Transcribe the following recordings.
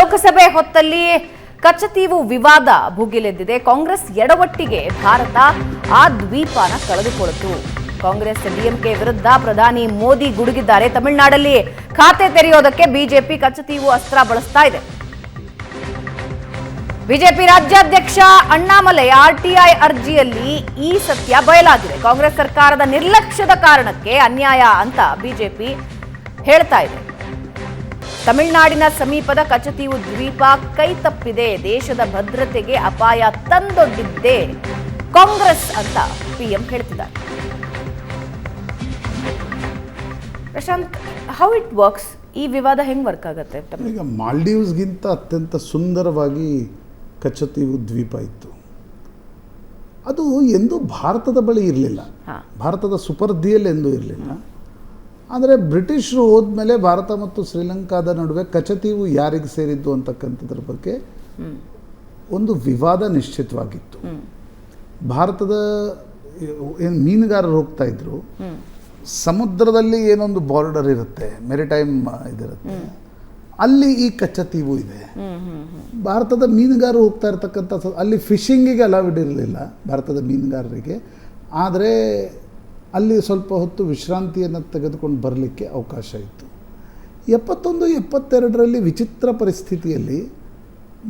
ಲೋಕಸಭೆ ಹೊತ್ತಲ್ಲಿ ಕಚ್ಚತೀವು ವಿವಾದ ಭುಗಿಲೆದ್ದಿದೆ. ಕಾಂಗ್ರೆಸ್ ಎಡವಟ್ಟಿಗೆ ಭಾರತ ಆ ದ್ವೀಪನ ಕಳೆದುಕೊಳ್ಳಿತು ಕಾಂಗ್ರೆಸ್ ಡಿಎಂಕೆ ವಿರುದ್ಧ ಪ್ರಧಾನಿ ಮೋದಿ ಗುಡುಗಿದ್ದಾರೆ. ತಮಿಳುನಾಡಲ್ಲಿ ಖಾತೆ ತೆರೆಯೋದಕ್ಕೆ ಬಿಜೆಪಿ ಕಚ್ಚತೀವು ಅಸ್ತ್ರ ಬಳಸ್ತಾ ಇದೆ. ಬಿಜೆಪಿ ರಾಜ್ಯಾಧ್ಯಕ್ಷ ಅಣ್ಣಾಮಲೈ ಆರ್ಟಿಐ ಅರ್ಜಿಯಲ್ಲಿ ಈ ಸತ್ಯ ಬಯಲಾಗಿದೆ. ಕಾಂಗ್ರೆಸ್ ಸರ್ಕಾರದ ನಿರ್ಲಕ್ಷ್ಯದ ಕಾರಣಕ್ಕೆ ಅನ್ಯಾಯ ಅಂತ ಬಿಜೆಪಿ ಹೇಳ್ತಾ ಇದೆ. ತಮಿಳುನಾಡಿನ ಸಮೀಪದ ಕಚತೀವು ದ್ವೀಪ ಕೈ ತಪ್ಪಿದೆ. ದೇಶದ ಭದ್ರತೆಗೆ ಅಪಾಯ ತಂದೊಡ್ಡಿದ್ದೇ ಕಾಂಗ್ರೆಸ್ ಅಂತ ಪಿಎಂ ಹೇಳ್ತಿದ್ದಾರೆ. ಪ್ರಶಾಂತ್ ಹೌ ಇಟ್ ವರ್ಕ್ಸ್ ಈ ವಿವಾದ ಹೆಂಗ್ ವರ್ಕ್ ಆಗುತ್ತೆ? ಈಗ ಮಾಲ್ಡೀವ್ಸ್ಗಿಂತ ಅತ್ಯಂತ ಸುಂದರವಾಗಿ ಕಚತಿಯು ದ್ವೀಪ ಇತ್ತು. ಅದು ಎಂದೂ ಭಾರತದ ಬಳಿ ಇರಲಿಲ್ಲ. ಭಾರತದ ಸುಪರ್ಧಿಯಲ್ಲಿ ಎಂದೂ ಇರಲಿಲ್ಲ. ಆದರೆ ಬ್ರಿಟಿಷರು ಹೋದ್ಮೇಲೆ ಭಾರತ ಮತ್ತು ಶ್ರೀಲಂಕಾದ ನಡುವೆ ಕಚತೀವು ಯಾರಿಗೆ ಸೇರಿದ್ದು ಅಂತಕ್ಕಂಥದ್ರ ಬಗ್ಗೆ ಒಂದು ವಿವಾದ ನಿಶ್ಚಿತವಾಗಿತ್ತು. ಭಾರತದ ಏನು ಮೀನುಗಾರರು ಹೋಗ್ತಾ ಇದ್ರು. ಸಮುದ್ರದಲ್ಲಿ ಏನೊಂದು ಬಾರ್ಡರ್ ಇರುತ್ತೆ ಮೆರಿಟೈಮ್ ಇದಿರುತ್ತೆ. ಅಲ್ಲಿ ಈ ಕಚ್ಚತೀವು ಇದೆ. ಭಾರತದ ಮೀನುಗಾರರು ಹೋಗ್ತಾ ಇರ್ತಕ್ಕಂಥ ಅಲ್ಲಿ ಫಿಶಿಂಗಿಗೆ ಅಲೌಡ್ ಇರಲಿಲ್ಲ ಭಾರತದ ಮೀನುಗಾರರಿಗೆ. ಆದರೆ ಅಲ್ಲಿ ಸ್ವಲ್ಪ ಹೊತ್ತು ವಿಶ್ರಾಂತಿಯನ್ನು ತೆಗೆದುಕೊಂಡು ಬರಲಿಕ್ಕೆ ಅವಕಾಶ ಇತ್ತು. ಎಪ್ಪತ್ತೊಂದು ಎಪ್ಪತ್ತೆರಡರಲ್ಲಿ ವಿಚಿತ್ರ ಪರಿಸ್ಥಿತಿಯಲ್ಲಿ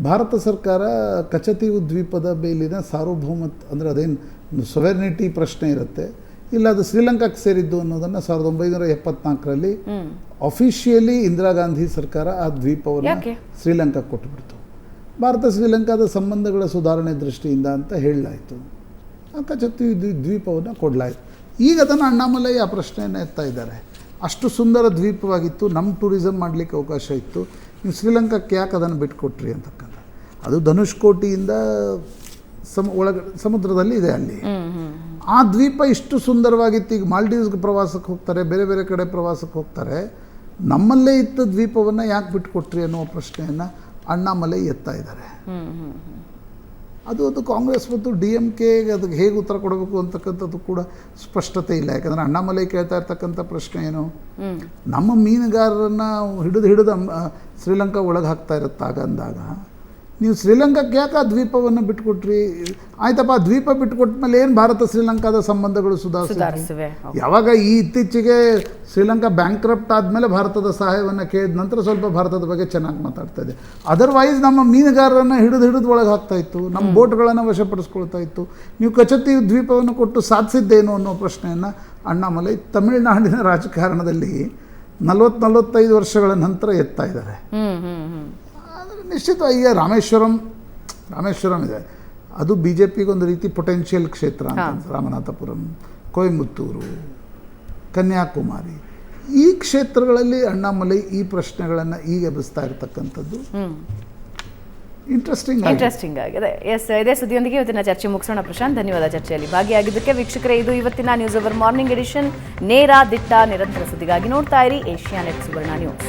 ಭಾರತ ಸರ್ಕಾರ ಕಚತಿ ದ್ವೀಪದ ಮೇಲಿನ ಸಾರ್ವಭೌಮತ್ ಅಂದರೆ ಅದೇನು ಸೊವೆರ್ನಿಟಿ ಪ್ರಶ್ನೆ ಇರುತ್ತೆ. ಇಲ್ಲ ಅದು ಶ್ರೀಲಂಕಾಕ್ಕೆ ಸೇರಿದ್ದು ಅನ್ನೋದನ್ನು ಸಾವಿರದ ಒಂಬೈನೂರ ಎಪ್ಪತ್ನಾಲ್ಕರಲ್ಲಿ ಅಫಿಷಿಯಲಿ ಇಂದಿರಾ ಗಾಂಧಿ ಸರ್ಕಾರ ಆ ದ್ವೀಪವನ್ನು ಶ್ರೀಲಂಕಾ ಶ್ರೀಲಂಕಾಕ್ಕೆ ಕೊಟ್ಟುಬಿಡ್ತು ಭಾರತ ಶ್ರೀಲಂಕಾದ ಸಂಬಂಧಗಳ ಸುಧಾರಣೆ ದೃಷ್ಟಿಯಿಂದ ಅಂತ ಹೇಳಲಾಯಿತು. ಆ ಕಚತಿ ದ್ವೀ- ದ್ವೀಪವನ್ನು ಕೊಡಲಾಯಿತು. ಈಗ ಅದನ್ನು ಅಣ್ಣಾಮಲೈ ಆ ಪ್ರಶ್ನೆಯನ್ನು ಎತ್ತಾ ಇದ್ದಾರೆ. ಅಷ್ಟು ಸುಂದರ ದ್ವೀಪವಾಗಿತ್ತು ನಮ್ಮ ಟೂರಿಸಮ್ ಮಾಡಲಿಕ್ಕೆ ಅವಕಾಶ ಇತ್ತು ನೀವು ಶ್ರೀಲಂಕಾಕ್ಕೆ ಯಾಕೆ ಅದನ್ನು ಬಿಟ್ಕೊಟ್ರಿ ಅಂತಕ್ಕಂಥ. ಅದು ಧನುಷ್ಕೋಟಿಯಿಂದ ಸಮ ಒಳಗ ಸಮುದ್ರದಲ್ಲಿ ಇದೆ ಅಲ್ಲಿ. ಆ ದ್ವೀಪ ಇಷ್ಟು ಸುಂದರವಾಗಿತ್ತು ಈಗ ಮಾಲ್ಡೀವ್ಸ್ಗೆ ಪ್ರವಾಸಕ್ಕೆ ಹೋಗ್ತಾರೆ ಬೇರೆ ಬೇರೆ ಕಡೆ ಪ್ರವಾಸಕ್ಕೆ ಹೋಗ್ತಾರೆ. ನಮ್ಮಲ್ಲೇ ಇದ್ದ ದ್ವೀಪವನ್ನು ಯಾಕೆ ಬಿಟ್ಕೊಟ್ರಿ ಅನ್ನೋ ಪ್ರಶ್ನೆಯನ್ನು ಅಣ್ಣಾಮಲೈ ಎತ್ತಾ ಇದ್ದಾರೆ. ಅದು ಅದು ಕಾಂಗ್ರೆಸ್ ಮತ್ತು ಡಿ ಎಂ ಕೆಗೆ ಅದಕ್ಕೆ ಹೇಗೆ ಉತ್ತರ ಕೊಡಬೇಕು ಅಂತಕ್ಕಂಥದ್ದು ಕೂಡ ಸ್ಪಷ್ಟತೆ ಇಲ್ಲ. ಯಾಕಂದರೆ ಅಣ್ಣಾಮಲೈ ಕೇಳ್ತಾ ಇರ್ತಕ್ಕಂಥ ಪ್ರಶ್ನೆ ಏನು? ನಮ್ಮ ಮೀನುಗಾರರನ್ನು ಹಿಡಿದು ಹಿಡಿದು ಶ್ರೀಲಂಕಾ ಒಳಗೆ ಹಾಕ್ತಾ ಇರುತ್ತಾಗ ಅಂದಾಗ ನೀವು ಶ್ರೀಲಂಕಾಕ್ಕೆ ಯಾಕೆ ಆ ದ್ವೀಪವನ್ನು ಬಿಟ್ಕೊಟ್ರಿ? ಆಯ್ತಪ್ಪ ಆ ದ್ವೀಪ ಬಿಟ್ಟುಕೊಟ್ಟ ಮೇಲೆ ಏನು ಭಾರತ ಶ್ರೀಲಂಕಾದ ಸಂಬಂಧಗಳು ಸುಧಾರಿಸುತ್ತೆ ಸುಧಾರಿಸಿವೆ ಯಾವಾಗ ಈ ಇತ್ತೀಚೆಗೆ ಶ್ರೀಲಂಕಾ ಬ್ಯಾಂಕ್ರಪ್ಟ್ ಆದಮೇಲೆ ಭಾರತದ ಸಹಾಯವನ್ನು ಕೇಳಿದ ನಂತರ ಸ್ವಲ್ಪ ಭಾರತದ ಬಗ್ಗೆ ಚೆನ್ನಾಗಿ ಮಾತಾಡ್ತಾ ಇದೆ. ಅದರ್ವೈಸ್ ನಮ್ಮ ಮೀನುಗಾರರನ್ನು ಹಿಡಿದು ಹಿಡಿದು ಒಳಗೆ ಹಾಕ್ತಾ ಇತ್ತು. ನಮ್ಮ ಬೋಟ್ಗಳನ್ನು ವಶಪಡಿಸ್ಕೊಳ್ತಾ ಇತ್ತು. ನೀವು ಕಚತಿ ದ್ವೀಪವನ್ನು ಕೊಟ್ಟು ಸಾಧಿಸಿದ್ದೇನು ಅನ್ನೋ ಪ್ರಶ್ನೆಯನ್ನು ಅಣ್ಣಾಮಲೈ ತಮಿಳುನಾಡಿನ ರಾಜಕಾರಣದಲ್ಲಿ ನಲವತ್ತು ನಲವತ್ತೈದು ವರ್ಷಗಳ ನಂತರ ಎತ್ತಾ ಇದ್ದಾರೆ. ನಿಶ್ಚಿತ ಈಗ ರಾಮೇಶ್ವರಂ ರಾಮೇಶ್ವರಂ ಇದೆ. ಅದು ಬಿ ಜೆ ಪಿಗೆ ಒಂದು ರೀತಿ ಪೊಟೆನ್ಷಿಯಲ್ ಕ್ಷೇತ್ರ ಅಂತ. ರಾಮನಾಥಪುರಂ ಕೊಯಮತ್ತೂರು ಕನ್ಯಾಕುಮಾರಿ. ಈ ಕ್ಷೇತ್ರಗಳಲ್ಲಿ ಅಣ್ಣಾಮಲೈ ಈ ಪ್ರಶ್ನೆಗಳನ್ನು ಈಗ ಎಬ್ಬಿಸ್ತಾ ಇರತಕ್ಕಂಥದ್ದು ಇಂಟ್ರೆಸ್ಟಿಂಗ್ ಇಂಟ್ರೆಸ್ಟಿಂಗ್ ಆಗಿದೆ. ಎಸ್ ಇದೇ ಸುದ್ದಿಯೊಂದಿಗೆ ಇವತ್ತಿನ ಚರ್ಚೆ ಮುಗಿಸೋಣ ಪ್ರಶಾಂತ್. ಧನ್ಯವಾದ ಚರ್ಚೆಯಲ್ಲಿ ಭಾಗಿಯಾಗಿದ್ದಕ್ಕೆ ವೀಕ್ಷಕರೇ ಇದು ಇವತ್ತಿನ ನ್ಯೂಸ್ ಓವರ್ ಮಾರ್ನಿಂಗ್ ಎಡಿಷನ್ ನೇರ ದಿಟ್ಟ ನಿರಂತರ ಸುದ್ದಿಗಾಗಿ ನೋಡ್ತಾ ಇರಿ Asianet Suvarna news